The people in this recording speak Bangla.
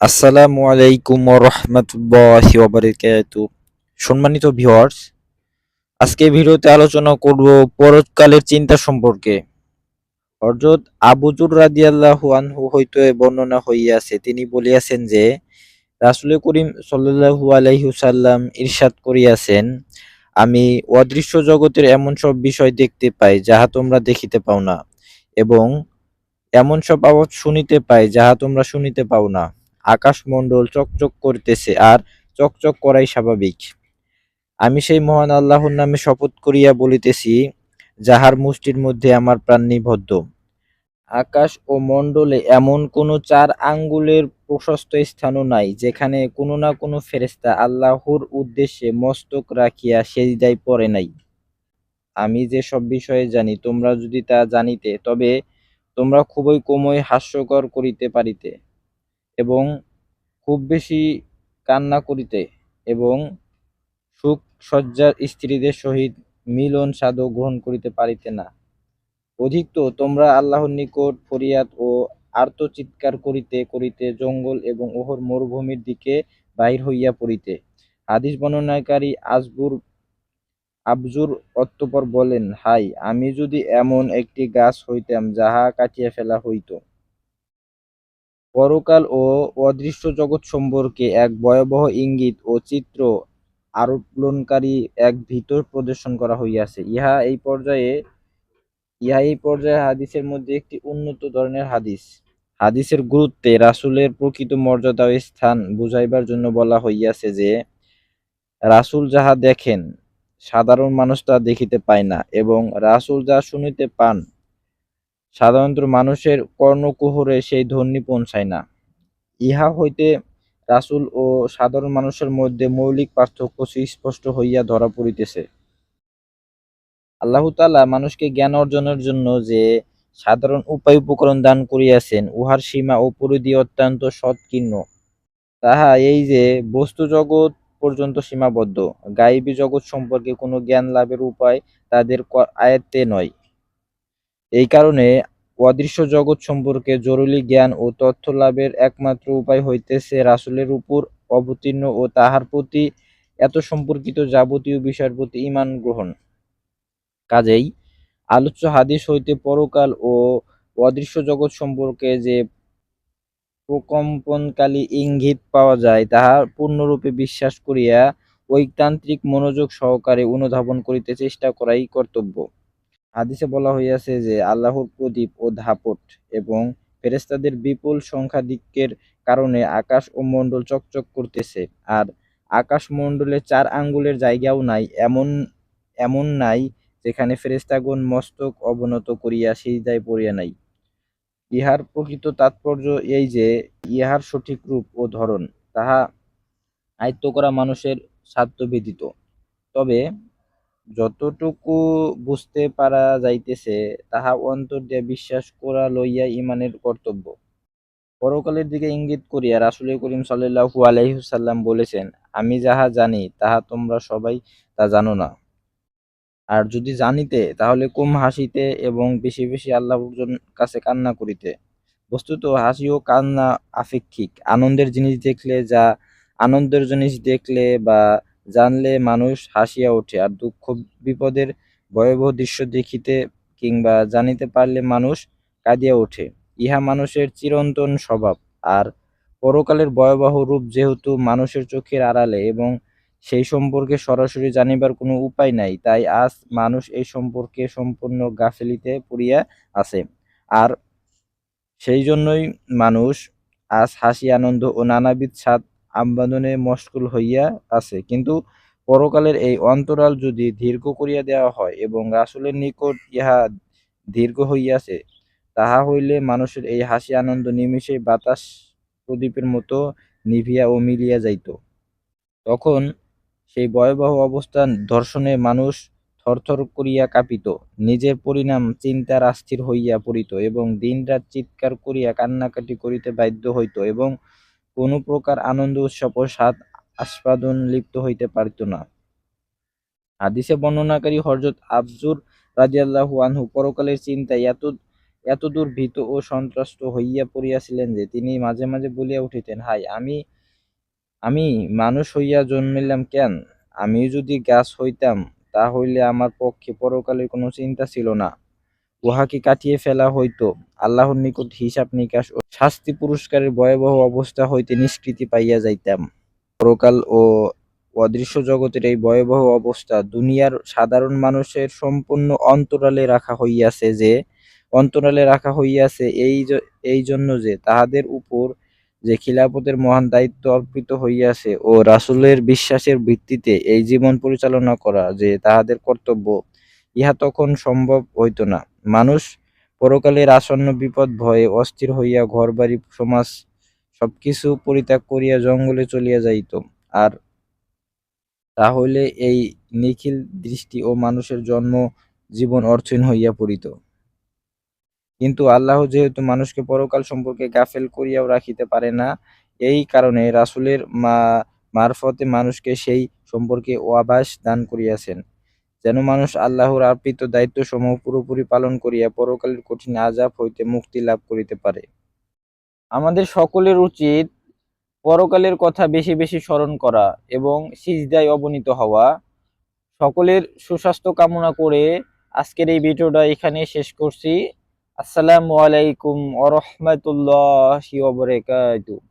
আসসালামু আলাইকুম রহমতুল্লাহি ওবারাকাতু সম্মানিত ভিউয়ার্স, আজকে ভিডিওতে আলোচনা করব পরকালের চিন্তা সম্পর্কে। হযরত আবুজুর রাদিয়াল্লাহু আনহু হইতে বর্ণনা হইয়াছে, তিনি বলিয়াছেন যে, রাসূল করিম সাল্লাল্লাহু আলাইহি ওয়াসাল্লাম ইরশাদ করিয়াছেন, আমি অদৃশ্য জগতের এমন সব বিষয় দেখতে পাই যাহা তোমরা দেখিতে পাও না, এবং এমন সব আওয়াজ শুনিতে পাই যাহা তোমরা শুনিতে পাও না। আকাশমণ্ডল চকচক করিতেছে আর চকচক করাই স্বাভাবিক। আমি সেই মহান আল্লাহর নামে শপথ করিয়া বলিতেছি, যাহার মুষ্টির মধ্যে আমার প্রাণ নিবদ্ধ। আকাশ ও মণ্ডলে এমন কোনো চার আঙ্গুলের প্রশস্ত স্থানও নাই, যেখানে কোনো না কোনো ফেরেশতা আল্লাহর উদ্দেশ্যে মস্তক রাখিয়া সেজদায় পড়ে নাই। আমি যে সব বিষয়ে জানি, তোমরা যদি তা জানিতে, তবে তোমরা খুবই কমই হাস্যকর করিতে পারিতে। এবং খুব বেশি কান্না করিতে এবং সুখ সজ্জার স্ত্রীদের সহিত মিলন সাধও গ্রহণ করিতে পারিতে না। অধিক তো তোমরা আল্লাহর নিকট ফরিয়াদ ও আর্তচিৎকার করিতে করিতে জঙ্গল এবং ওহর মরুভূমির দিকে বাহির হইয়া পড়িতে। হাদিস বর্ণনাকারী আজবুর আবজুর অতঃপর বলেন হাই আমি যদি এমন একটি গাছ হইতাম যাহা কাটিয়া ফেলা হইত পরকাল ও অদৃশ্য জগৎ সম্পর্কে এক ভয়াবহ ইঙ্গিত ও চিত্র আরোপণকারী এক ভিতর প্রদর্শন করা হইয়াছে। ইহা এই পর্যায়ে, ইহা এই পর্যায়ে হাদিসের মধ্যে একটি উন্নত ধরনের হাদিস। হাদিসের গুরুত্বে রাসূলের প্রকৃত মর্যাদা ও স্থান বুঝাইবার জন্য বলা হইয়াছে যে, রাসূল যাহা দেখেন, সাধারণ মানুষ তা দেখিতে পায় না এবং রাসূল যা শুনিতে পান সাধারণত মানুষের কর্ণকুহরে সেই ধ্বনি পৌঁছায় না। ইহা হইতে রাসুল ও সাধারণ মানুষের মধ্যে মৌলিক পার্থক্য সুস্পষ্ট হইয়া ধরা পড়িতেছে। আল্লাহ তাআলা মানুষকে জ্ঞান অর্জনের জন্য যে সাধারণ উপায় উপকরণ দান করিয়াছেন, উহার সীমা ও পরিধি অত্যন্ত সংকীর্ণ তাহা এই যে বস্তু জগৎ পর্যন্ত সীমাবদ্ধ গায়েবী জগৎ সম্পর্কে কোনো জ্ঞান লাভের উপায় তাদের আয়ত্তে নয়। এই কারণে অদৃশ্য জগৎ সম্পর্কে জরুরি জ্ঞান ও তথ্য লাভের একমাত্র উপায় হইতেছে রাসূলের উপর অবতীর্ণ ও তাহার প্রতি এত সম্পর্কিত যাবতীয় বিষয়ের প্রতি ইমান গ্রহণ। কাজেই আলোচ্য হাদিস হইতে পরকাল ও অদৃশ্য জগৎ সম্পর্কে যে প্রকম্পনকালী ইঙ্গিত পাওয়া যায়, তাহা পূর্ণরূপে বিশ্বাস করিয়া ঐকান্তিক মনোযোগ সহকারে অনুধাবন করিতে চেষ্টা করাই কর্তব্য। হাদিসে বলা হইয়াছে যে, আল্লাহর প্রদীপ ও ধাপট এবং ফেরেশতাদের বিপুল সংখ্যাধিক্যের কারণে আকাশ ও মণ্ডল চকচক করতেছে। আর আকাশ মণ্ডলে চার আঙ্গুলের জায়গাও নাই, এমন এমন নাই যেখানে ফেরেশতাগণ মস্তক অবনত করিয়া সিজদায় পড়িয়া নাই। ইহার প্রকৃত তাৎপর্য এই যে, ইহার সঠিক রূপ ও ধরন, তাহা আয়ত্ত করা মানুষের সাধ্য ব্যতীত তবে যতটুকু বুঝতে পারা যাইতেছে, তাহা অন্তর দিয়া বিশ্বাস করা লইয়া ইমানের কর্তব্য। পরকালের দিকে ইঙ্গিত করিয়া রাসূল করিম সাল্লাল্লাহু আলাইহি বলেছেন, আমি যাহা জানি, তাহা তোমরা সবাই তা জানো না। আর যদি জানিতে, তাহলে কম হাসিতে এবং বেশি বেশি আল্লাহর কাছে কান্না করিতে। বস্তুত হাসি ও কান্না আপেক্ষিক। আনন্দের জিনিস দেখলে যা, আনন্দের জিনিস দেখলে বা জানলে মানুষ হাসিয়া ওঠে আর দুঃখ বিপদের ভয়াবহ দৃশ্য দেখিতে কিংবা জানিতে পারলে মানুষ কাঁদিয়া ওঠে। ইহা মানুষের চিরন্তন স্বভাব আর পরকালের ভয়াবহ রূপ যেহেতু মানুষের চোখের আড়ালে এবং সেই সম্পর্কে সরাসরি জানিবার কোনো উপায় নাই, তাই আজ মানুষ এই সম্পর্কে সম্পূর্ণ গাফেলিতে পড়িয়া আছে। আর সেই জন্যই মানুষ আজ হাসি, আনন্দ ও নানাবিধ স্বাদ আম্বাদনে মশগুল হইয়া আছে। কিন্তু পরকালের এই অন্তরাল যদি দীর্ঘ করিয়া দেওয়া হয় এবং রাসূলের নিকট ইহা দীর্ঘ হইয়াছে, তাহা হইলে মানুষের এই হাসি আনন্দ নিমেষেই বাতাস প্রদীপের মতো নিভিয়া ও মিলিয়া যাইত। তখন সেই ভয়াবহ অবস্থান ধর্ষণে মানুষ থরথর করিয়া কাঁপিত। নিজের পরিণাম চিন্তার অস্থির হইয়া পড়িত এবং দিনরাত চিৎকার করিয়া কান্নাকাটি করিতে বাধ্য হইত এবং কোনো প্রকার আনন্দ, উৎসব ও স্বাদ আস্বাদন লিপ্ত হইতে পারিত না। হাদিসে বর্ণনাকারী হযরত আবজুর রাদিয়াল্লাহু আনহু পরকালের চিন্তায় এত এতদূর ভীত ও সন্ত্রস্ত হইয়া পড়িয়াছিলেন যে তিনি মাঝে মাঝে বলিয়া উঠিতেন, হায়, আমি আমি মানুষ হইয়া জন্মিলাম কেন? আমি যদি গাছ হইতাম তা হইলে আমার পক্ষে পরকালের কোনো চিন্তা ছিল না। উহাকে কাটিয়ে ফেলা হইতো। আল্লাহর নিকট হিসাব নিকাশ ও শাস্তি পুরস্কারের ভয়াবহ অবস্থা হইতে নিষ্কৃতি পাইয়া যাইতাম। পরকাল ও অদৃশ্য জগতের এই ভয়াবহ অবস্থা দুনিয়ার সাধারণ মানুষের সম্পূর্ণ অন্তরালে রাখা হইয়াছে যে, অন্তরালে রাখা হইয়াছে এই এই জন্য যে তাহাদের উপর যে খিলাফতের মহান দায়িত্ব অর্পিত হইয়াছে ও রাসুলের বিশ্বাসের ভিত্তিতে এই জীবন পরিচালনা করা যে তাহাদের কর্তব্য, ইহা তখন সম্ভব হইত না। মানুষ পরকালের আসন্ন বিপদ ভয়ে অস্থির হইয়া ঘরবাড়ি, সমাজ সবকিছু পরিত্যাগ করিয়া জঙ্গলে চলিয়া যাইত। আর তাহলে এই নিখিল দৃষ্টি ও মানুষের জন্ম জীবন অর্থহীন হইয়া পড়িত। কিন্তু আল্লাহ যেহেতু মানুষকে পরকাল সম্পর্কে গাফেল করিয়াও রাখিতে পারে না, এই কারণে রাসুলের মা, মারফতে মানুষকে সেই সম্পর্কে আভাস দান করিয়াছেন। যেন মানুষ আল্লাহর অর্পিত দায়িত্বসমূহ পুরোপুরি পালন করিয়া পরকালের কঠিন আযাব হইতে মুক্তি লাভ করিতে পারে। আমাদের সকলের উচিত পরকালের কথা বেশি বেশি স্মরণ করা এবং সিজদায় অবনীত হওয়া। সকলের সুস্বাস্থ্য কামনা করে আজকের এই ভিডিওটা এখানে শেষ করছি। আসসালামু আলাইকুম ওয়া রাহমাতুল্লাহি ওয়া বারাকাতুহু।